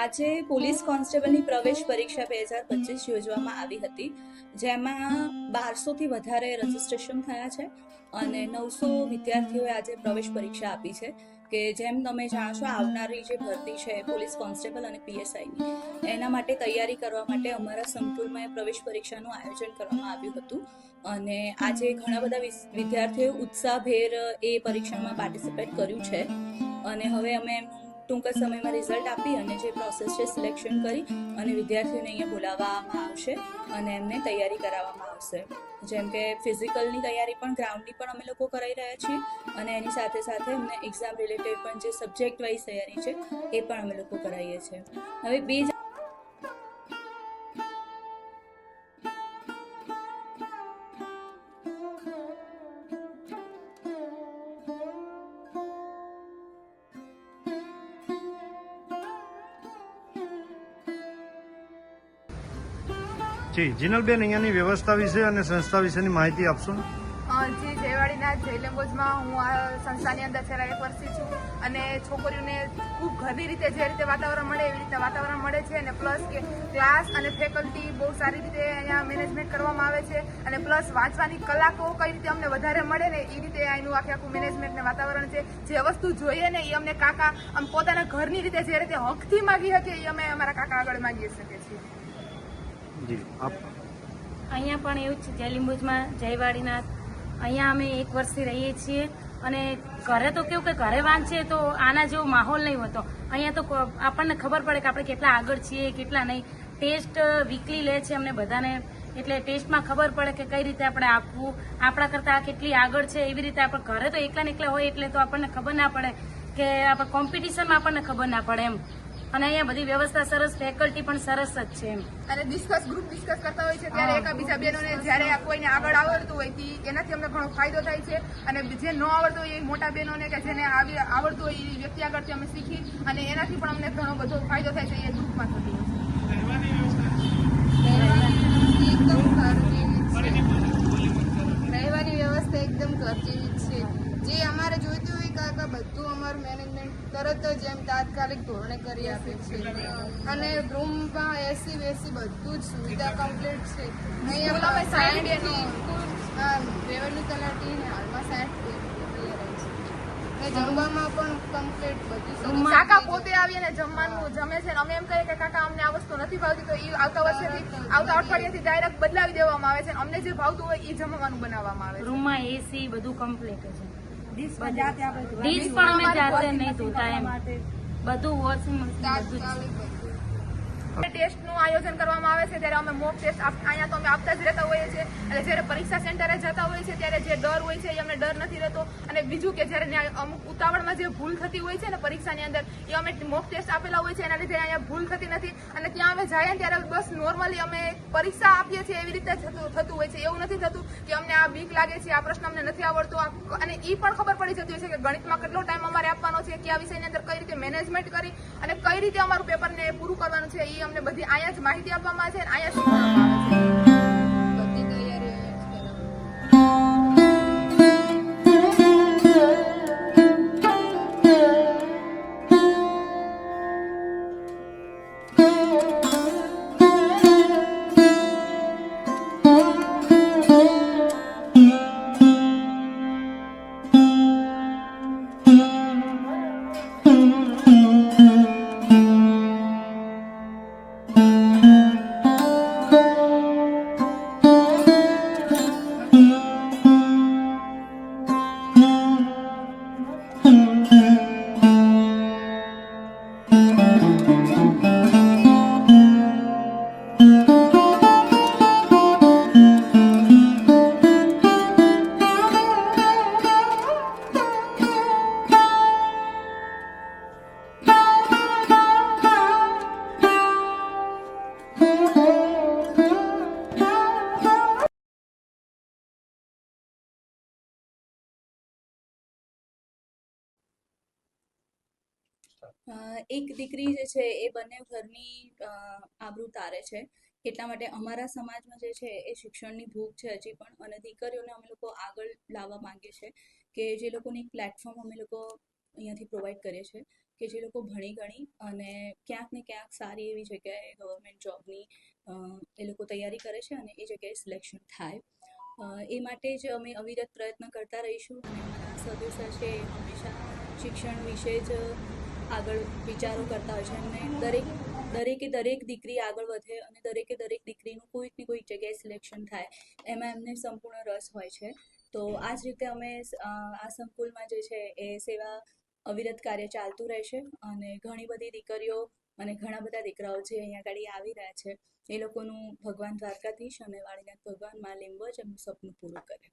આજે પોલીસ કોન્સ્ટેબલની પ્રવેશ પરીક્ષા બે હજાર પચીસ યોજવામાં આવી હતી, જેમાં બારસોથી વધારે રજીસ્ટ્રેશન થયા છે અને નવસો વિદ્યાર્થીઓએ આજે પ્રવેશ પરીક્ષા આપી છે, કે જેમ તમે જાણો છો, આવનારી જે ભરતી છે પોલીસ કોન્સ્ટેબલ અને પીએસઆઈની, એના માટે તૈયારી કરવા માટે અમારા સંકુલમાં પ્રવેશ પરીક્ષાનું આયોજન કરવામાં આવ્યું હતું અને આજે ઘણા બધા વિદ્યાર્થીઓએ ઉત્સાહભેર એ પરીક્ષામાં પાર્ટિસિપેટ કર્યું છે અને હવે અમે એમનું ટૂંક સમયમાં રિઝલ્ટ આપી અને જે પ્રોસેસ છે સિલેક્શન કરી અને વિદ્યાર્થીઓને અહીંયા બોલાવવામાં આવશે અને એમને તૈયારી કરાવવામાં આવશે. જેમ કે ફિઝિકલની તૈયારી પણ ગ્રાઉન્ડની પણ અમે લોકો કરાવી રહ્યા છીએ અને એની સાથે સાથે અમને એક્ઝામ રિલેટેડ પણ જે સબ્જેક્ટ વાઇઝ તૈયારી છે એ પણ અમે લોકો કરાવીએ છીએ. હવે બે જ, જીનલબેન અહીંયાની વ્યવસ્થા વિશે અને સંસ્થા વિશેની માહિતી આપશો? જી, જયવાડીના જય લેંગ્વેજમાં હું આ સંસ્થાની અંદર છેલ્લા એક વર્ષથી છું અને છોકરીઓને ખૂબ ઘરની રીતે જે રીતે વાતાવરણ મળે, એવી રીતે વાતાવરણ મળે છે અને પ્લસ કે ક્લાસ અને ફેકલ્ટી બહુ સારી રીતે અહીંયા મેનેજમેન્ટ કરવામાં આવે છે અને પ્લસ વાંચવાની કલાકો કઈ રીતે અમને વધારે મળે ને એ રીતે અહીંનું આખે આખું મેનેજમેન્ટને વાતાવરણ છે. જે વસ્તુ જોઈએ ને એ અમને કાકા આમ પોતાના ઘરની રીતે જે રીતે હકથી માગી શકીએ એ અમે અમારા કાકા આગળ માગી શકીએ છીએ. અહીંયા પણ એવું જ છે જયલિંબુજમાં જયવાડીનાથ. અહીંયા અમે એક વર્ષથી રહીએ છીએ અને ઘરે તો કેવું કે ઘરે વાંચીએ તો આના જેવો માહોલ નહીં હોતો. અહીંયા તો આપણને ખબર પડે કે આપણે કેટલા આગળ છીએ, કેટલા નહીં. ટેસ્ટ વીકલી લે છે અમને બધાને. એટલે ટેસ્ટમાં ખબર પડે કે કઈ રીતે આપણે આપવું, આપણા કરતાં કેટલી આગળ છે, એવી રીતે આપણે ઘરે તો એકલા ને એકલા હોય એટલે તો આપણને ખબર ના પડે કે આપણે કોમ્પિટિશનમાં આપણને ખબર ના પડે એમ. અને અહીંયા બધી વ્યવસ્થા સરસ ફેકલ્ટી પણ સરસ જ છે એમ. અને ડિસ્કસ ગ્રુપ ડિસ્કસ કરતા હોય છે ત્યારે એકબીજા બહેનોને જ્યારે કોઈને આગળ આવડતું હોય તી એનાથી અમને ઘણો ફાયદો થાય છે. અને જે ન આવડતું હોય એ મોટા બહેનોને કે જેને આવી આવડતું હોય એ વ્યક્તિ આગળથી અમે શીખી અને એનાથી પણ અમને ઘણો બધો ફાયદો થાય છે એ ગ્રુપમાં થતી હોય છે એકદમ ઘર જેવી છે રહેવાની વ્યવસ્થા એકદમ ઘર જેવી જ છે જે અમારે જોઈતું હોય કાકા બધું અમારું મેનેજમેન્ટ તરત જ એમ તાત્કાલિક ધોરણે કરી આપે છે. અને રૂમમાં એસી વેસી બધું જ સુવિધા કમ્પ્લીટ છે. અહીંયા રેવન્યુ તલાટી ને હાલમાં સાઠ જમવામાં પણ કમ્પ્લીટ બધું કાકા પોતે આવી અને જમવાનું જમે છે અને અમે એમ કહીએ કે કાકા અમને આ વસ્તુ નથી ભાવતી તો એ આવતા વર્ષેથી આવતા અઠવાડિયાથી ડાયરેક્ટ બદલાવી દેવામાં આવે છે અમને જે ભાવતું હોય એ જમવાનું બનાવવામાં આવે રૂમમાં એસી બધું કમ્પ્લીટ છે. ડીશ પણ અમે જાતે નહીં ધોતા એમ. બધું વોશિંગ ટેસ્ટનું આયોજન કરવામાં આવે છે ત્યારે અમે મોક ટેસ્ટ અહીંયા તો અમે આપતા જ રહેતા હોઈએ છીએ. એટલે જ્યારે પરીક્ષા સેન્ટરે જતા હોય છે, ત્યારે જે ડર હોય છે એ અમને ડર નથી રહેતો. અને બીજું કે જ્યારે અમુક ઉતાવળમાં જે ભૂલ થતી હોય છે ને પરીક્ષાની અંદર, એ અમે મોક ટેસ્ટ આપેલા હોય છે, એના લીધે અહીંયા ભૂલ થતી નથી. અને ત્યાં અમે જાય ત્યારે બસ નોર્મલી અમે પરીક્ષા આપીએ છીએ એવી રીતે થતું હોય છે. એવું નથી થતું કે અમને આ બીક લાગે છે, આ પ્રશ્ન અમને નથી આવડતો. અને એ પણ ખબર પડી જતી હોય છે કે ગણિતમાં કેટલો ટાઈમ અમારે આપવાનો છે, કયા વિષયની અંદર કઈ રીતે મેનેજમેન્ટ કરી અને કઈ રીતે અમારું પેપરને પૂરું કરવાનું છે એ અમને બધી અહીંયા જ માહિતી આપવામાં આવે છે અને અહીંયા શીખવાડવામાં આવે છે. Música એક દીકરી જે છે એ બંને ઘરની આબરૂ તારે છે. એટલા માટે અમારા સમાજમાં જે છે એ શિક્ષણની ભૂખ છે હજી પણ અને દીકરીઓને અમે લોકો આગળ લાવવા માંગીએ છીએ કે જે લોકોની પ્લેટફોર્મ અમે લોકો અહીંયાથી પ્રોવાઈડ કરીએ છીએ કે જે લોકો ભણી ગણી અને ક્યાંક ને ક્યાંક સારી એવી જગ્યાએ ગવર્મેન્ટ જોબની એ લોકો તૈયારી કરે છે અને એ જગ્યાએ સિલેક્શન થાય. એ માટે જ અમે અવિરત પ્રયત્ન કરતા રહીશું અને અમારા સદસ્ય છે હંમેશા શિક્ષણ વિશે જ આગળ વિચારો કરતા હોય છે. અને દરેક, દરેકે દરેક દીકરી આગળ વધે અને દરેકે દરેક દીકરીનું કોઈક ને કોઈક જગ્યાએ સિલેક્શન થાય. એમાં એમને સંપૂર્ણ રસ હોય છે. તો આ જ રીતે અમે આ સંકુલમાં જે છે એ સેવા અવિરત કાર્ય ચાલતું રહેશે અને ઘણી બધી દીકરીઓ અને ઘણા બધા દીકરાઓ જે અહીંયા આગળ આવી રહ્યા છે એ લોકોનું ભગવાન દ્વારકાધીશ અને વાળીનાથ ભગવાનમાં લીંબજ એમનું સપનું પૂરું કરે.